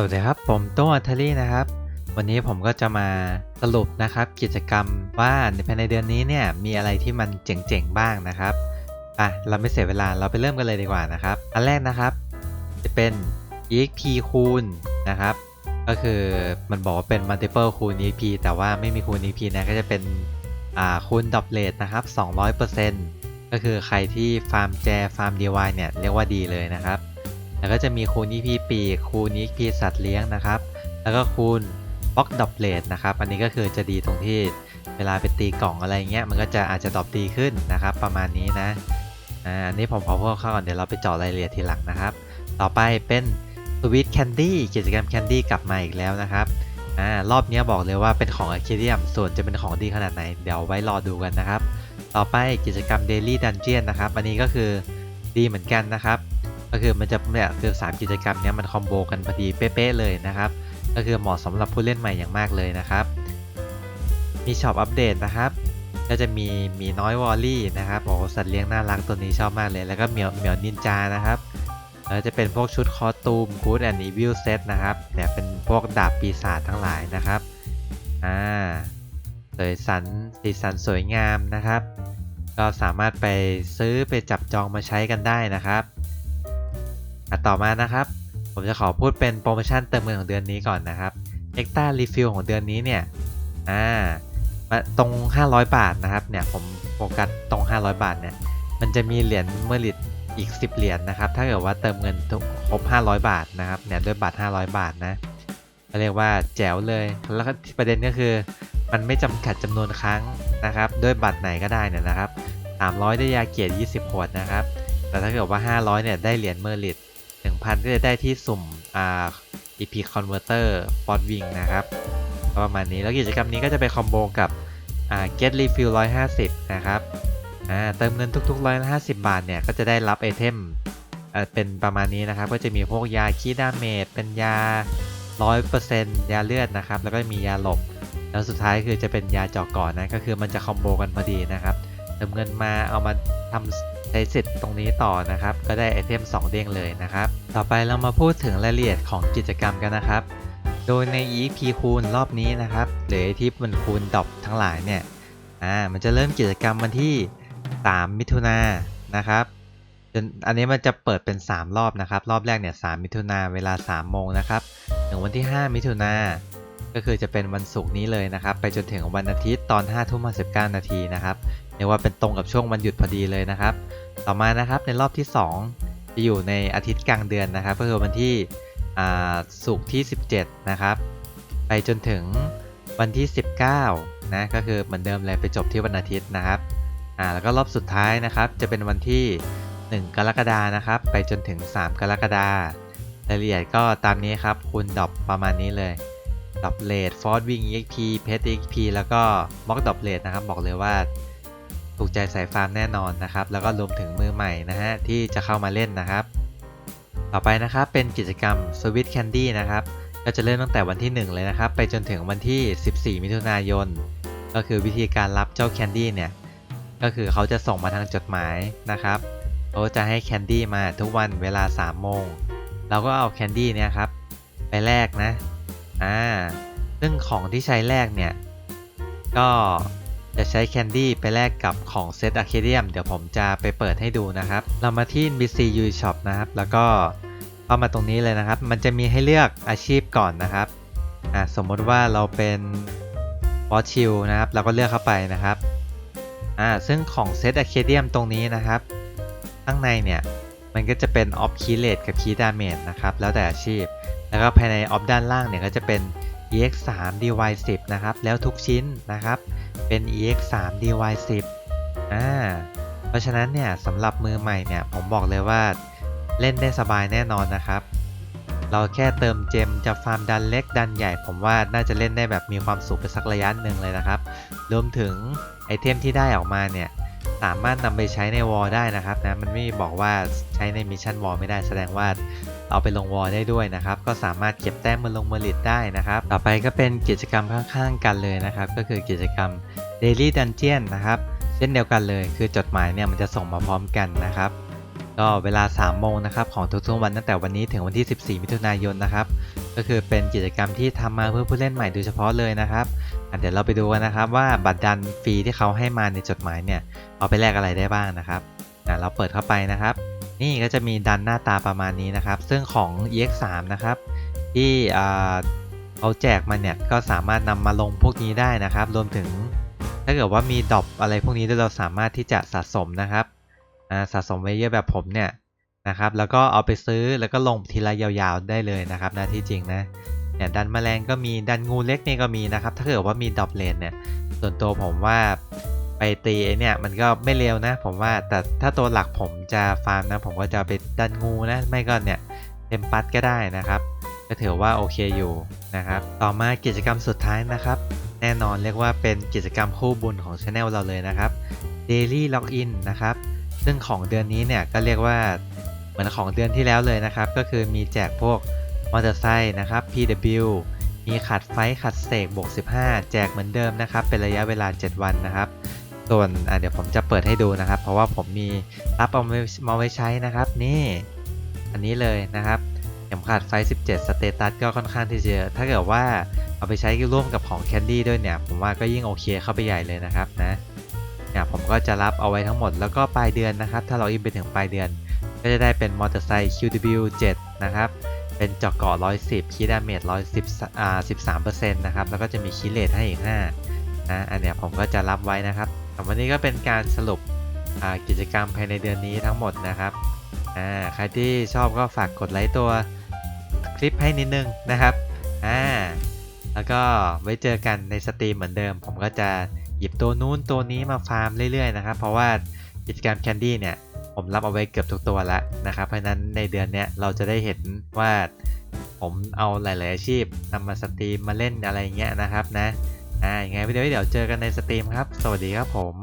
สวัสดีครับ ผมโต้อัทลี่นะครับ วันนี้ผมก็จะมาสรุปนะครับ กิจกรรมว่าในภายในเดือนนี้เนี่ยมีอะไรที่มันเจ๋งๆบ้างนะครับอะเราไม่เสียเวลาเราไปเริ่มกันเลยดีกว่านะครับ อันแรกนะครับ จะเป็น exp คูณนะครับ ก็คือมันบอกว่าเป็น multiple คูณ exp แต่ว่าไม่มีคูณ exp นะก็จะเป็นอ่าคูณดอ p เลทนะครับ 200%ก็คือใครที่ฟาร์มแจฟาร์ม DY เนี่ยเรียกว่าดีเลยนะครับ แล้วก็จะมีคูณ EP ปีกคูณ EP สัตว์เลี้ยงนะครับ แล้วก็คูณบล็อกดอปเลทนะครับ อันนี้ก็คือจะดีตรงที่เวลาไปตีกล่องอะไรเงี้ย มันก็จะอาจจะดรอปดีขึ้นนะครับ ประมาณนี้นะ อ่า อันนี้ผมขอพูดเข้าก่อน เดี๋ยวเราไปเจาะรายละเอียดทีหลังนะครับ ต่อไปเป็นสวิตแคนดี้กิจกรรมแคนดี้กลับมาอีกแล้วนะครับ อ่า รอบนี้บอกเลยว่าเป็นของอะค a เดียม ส่วนจะเป็นของดีขนาดไหน เดี๋ยวไว้รอดูกันนะครับ ต่อไปกิจกรรม Daily Dungeon นนะครับ อันนี้ก็คือดีเหมือนกันนะครับ คือมันจะเนี่ยคือสามกิจกรรมเนี้ยมันคอมโบกันพอดีเป๊ะๆเลยนะครับ ก็คือเหมาะสำหรับผู้เล่นใหม่อย่างมากเลยนะครับ มีช็อปอัปเดตนะครับก็จะมีมีน้อยวอลลี่นะครับโอ้สัตว์เลี้ยงน่ารักตัวนี้ชอบมากเลย แล้วก็เหมียวเหมียวนินจานะครับแล้วจะเป็นพวกชุดคอตูมกูดแอนด์อีวิลเซตนะครับเนี่ยเป็นพวกดาบปีศาจทั้งหลายนะครับอ่าสวยสันสีสันสวยงามนะครับ ก็สามารถไปซื้อไปจับจองมาใช้กันได้นะครับ อะต่อมานะครับ ผมจะขอพูดเป็นโปรโมชั่นเติมเงินของเดือนนี้ก่อนนะครับ e x t r a Refill ของเดือนนี้เนี่ยอ่ามาตรง 500 บาทนะครับเนี่ยผมโฟกัสตรง 500 บาทเนี่ยมันจะมีเหรียญเมอริตอีก 10 เหรียญนะครับ ถ้าเกิดว่าเติมเงินครบ 500 บาทนะครับเนี่ยด้วยบัตร500 บาทนะเรียกว่าแจ๋วเลย แล้วก็ประเด็นก็คือ มันไม่จำกัดจำนวนครั้งนะครับ ด้วยบัตรไหนก็ได้เนี่ยนะครับ 300 ได้ยาเกียรติ20 ขวดนะครับ แต่ถ้าเกิดว่า 500 เนี่ยได้เหรียญเมอริต 1,000 ก็จะได้ที่สุ่มอ่า EP Converter f o r Wing นะครับ ประมาณนี้แล้วกิจกรรมนี้ก็จะไปคอมโบกับอ่า Get Refill 150 นะครับอ่าเติมเงินทุกๆ 150 บาทเนี่ย ก็จะได้รับไอเทมเอ่อเป็นประมาณนี้นะครับ ก็จะมีพวกยาคีดาเมจเป็นยา 100%ยาเลือดนะครับ แล้วก็มียาหลบ แล้วสุดท้ายคือจะเป็นยาเจาะก่อนนะก็คือมันจะคอมโบกันพอดีนะครับเติมเงินมาเอามาทำ ใช้สิทธิ์ตรงนี้ต่อนะครับ ก็ได้ไอเทม 2 เด้งเลยนะครับ ต่อไปเรามาพูดถึงรายละเอียดของกิจกรรมกันนะครับ โดยใน EP คูณรอบนี้นะครับหรือไอที่มันคูณดอปทั้งหลายเนี่ยอ่ามันจะเริ่มกิจกรรมวันที่ 3 มิถุนายนนะครับจนอันนี้มันจะเปิดเป็น 3 รอบนะครับ รอบแรกเนี่ย 3 มิถุนาเวลา 3 โมงนะครับ ถึงวันที่ 5 มิถุนาก็คือจะเป็นวันศุกร์นี้เลยนะครับ ไปจนถึงวันอาทิตย์ตอน5ทุ่ม19นาทีนะครับ เรียกว่าเป็นตรงกับช่วงวันหยุดพอดีเลยนะครับ ต่อมานะครับในรอบที่ 2 จะอยู่ในอาทิตย์กลางเดือนนะครับ ก็คือวันที่อ่าศุกร์ที่ 17 นะครับ ไปจนถึงวันที่ 19 นะ ก็คือเหมือนเดิมเลยไปจบที่วันอาทิตย์นะครับอ่าแล้วก็รอบสุดท้ายนะครับ จะเป็นวันที่ 1 กรกฎานะครับ ไปจนถึง 3 กรกฎารายละเอียดก็ตามนี้ครับคูณดอปประมาณนี้เลยดอปเลทฟอร์ดวิง EXP เพชร EXP แล้วก็บล็อกดอปเลทนะครับ บอกเลยว่า ถูกใจสายฟาร์มแน่นอนนะครับ แล้วก็รวมถึงมือใหม่นะฮะที่จะเข้ามาเล่นนะครับ ต่อไปนะครับเป็นกิจกรรม Sweet Candy นะครับก็จะเริ่มตั้งแต่วันที่ 1 เลยนะครับ ไปจนถึงวันที่ 14 มิถุนายน ก็คือวิธีการรับเจ้าแคนดี้เนี่ยก็คือเขาจะส่งมาทางจดหมายนะครับเขาจะให้แคนดี้มาทุกวันเวลา 3 โมง เราก็เอาแคนดี้เนี่ยครับไปแลกนะอ่าซึ่งของที่ใช้แลกเนี่ยก็ จะใช้แคนดี้ไปแลกกับของเซตอะเคเดียมเดี๋ยวผมจะไปเปิดให้ดูนะครับ เรามาที่ BCU Shop นะครับ แล้วก็เข้ามาตรงนี้เลยนะครับ มันจะมีให้เลือกอาชีพก่อนนะครับอ่าสมมติว่าเราเป็นบอสชิลนะครับเราก็เลือกเข้าไปนะครับอ่าซึ่งของเซตอะเคเดียมตรงนี้นะครับข้างในเนี่ยมันก็จะเป็นออฟคีเลตกับคีดาเมจนะครับแล้วแต่อาชีพ แล้วก็ภายในออฟด้านล่างเนี่ยก็จะเป็น EX 3 DY 10นะครับ แล้วทุกชิ้นนะครับ เป็น EX 3 DY 10อ่า เพราะฉะนั้นเนี่ยสำหรับมือใหม่เนี่ย ผมบอกเลยว่าเล่นได้สบายแน่นอนนะครับ เราแค่เติมเจมจะฟาร์มดันเล็กดันใหญ่ ผมว่าน่าจะเล่นได้แบบมีความสุขไปสักระยะหนึ่งเลยนะครับ รวมถึงไอเทมที่ได้ออกมาเนี่ยสามารถนำไปใช้ในวอลได้นะครับนะ มันไม่บอกว่าใช้ในมิชชั่นวอลไม่ได้แสดงว่า เอาไปลงวอลได้ด้วยนะครับ ก็สามารถเก็บแต้มมาลงเมลิตได้นะครับ ต่อไปก็เป็นกิจกรรมข้างๆกันเลยนะครับ ก็คือกิจกรรม Daily Dungeon นะครับ เช่นเดียวกันเลย คือจดหมายเนี่ยมันจะส่งมาพร้อมกันนะครับก็เวลา 3 โมงนะครับ ของทุกๆวันตั้งแต่วันนี้ถึงวันที่ 14 มิถุนายนนะครับ ก็คือเป็นกิจกรรมที่ทำมาเพื่อผู้เล่นใหม่โดยเฉพาะเลยนะครับเดี๋ยวเราไปดูกันนะครับว่าบัตรดันฟรีที่เขาให้มาในจดหมายเนี่ย เอาไปแลกอะไรได้บ้างนะครับอะเราเปิดเข้าไปนะครับ นี่ก็จะมีดันหน้าตาประมาณนี้นะครับ ซึ่งของ EX3 นะครับ ที่เอาแจกมาเนี่ยก็สามารถนำมาลงพวกนี้ได้นะครับ รวมถึงถ้าเกิดว่ามีดอปอะไรพวกนี้เราสามารถที่จะสะสมนะครับสะสมไว้เยอะแบบผมเนี่ยนะครับ แล้วก็เอาไปซื้อแล้วก็ลงทีละยาวๆได้เลยนะครับนะที่จริงนะเนี่ยดันแมลงก็มีดันงูเล็กนี่ก็มีนะครับ ถ้าเกิดว่ามีดอปเลนเนี่ยส่วนตัวผมว่า ไปตีเนี่ยมันก็ไม่เร็วนะ ผมว่าแต่ถ้าตัวหลักผมจะฟาร์มนะ ผมก็จะไปดันงูนะ ไม่ก็เนี่ยเทมปัสก็ได้นะครับ ก็ถือว่าโอเคอยู่นะครับ ต่อมากิจกรรมสุดท้ายนะครับ แน่นอนเรียกว่าเป็นกิจกรรมคู่บุญของช anel เราเลยนะครับ Daily Login นะครับ ซึ่งของเดือนนี้เนี่ยก็เรียกว่าเหมือนของเดือนที่แล้วเลยนะครับ ก็คือมีแจกพวกมอเตอร์ไซค์นะครับ PW มีขัดไฟขัดเสกบวก15 แจกเหมือนเดิมนะครับ เป็นระยะเวลา 7 วันนะครับ ส่วนเดี๋ยวผมจะเปิดให้ดูนะครับ เพราะว่าผมมีรับเอามามาไว้ใช้นะครับนี่อันนี้เลยนะครับเข็มขัดไฟ 17 สเตตัสก็ค่อนข้างที่จะถ้าเกิดว่าเอาไปใช้ร่วมกับของแคนดี้ด้วยเนี่ย ผมว่าก็ยิ่งโอเคเข้าไปใหญ่เลยนะครับนะเนี่ยผมก็จะรับเอาไว้ทั้งหมดแล้วก็ปลายเดือนนะครับ ถ้าเราอินไปถึงปลายเดือน ก็จะได้เป็นมอเตอร์ไซค์ QW 7 นะครับ เป็นเจาะเกาะ110 คีดาเมจ110อ่า13%นะครับ แล้วก็จะมีคีเลทให้อีก 5นะอันเนี้ยผมก็จะรับไว้นะครับ วันนี้ก็เป็นการสรุปกิจกรรมภายในเดือนนี้ทั้งหมดนะครับใครที่ชอบก็ฝากกดไลค์ตัวคลิปให้นิดนึงนะครับอ่าแล้วก็ไว้เจอกันในสตรีมเหมือนเดิม ผมก็จะหยิบตัวนู้นตัวนี้มาฟาร์มเรื่อยๆนะครับ เพราะว่ากิจกรรมแคนดี้เนี่ย ผมรับเอาไว้เกือบทุกตัวแล้วนะครับ เพราะฉะนั้นในเดือนเนี้ยเราจะได้เห็นว่าผมเอาหลาย ๆ อาชีพนำมาสตรีมมาเล่นอะไรเงี้ยนะครับนะ อ่ายังไงเดี๋ยวเดี๋ยวเจอกันในสตรีมครับ สวัสดีครับผม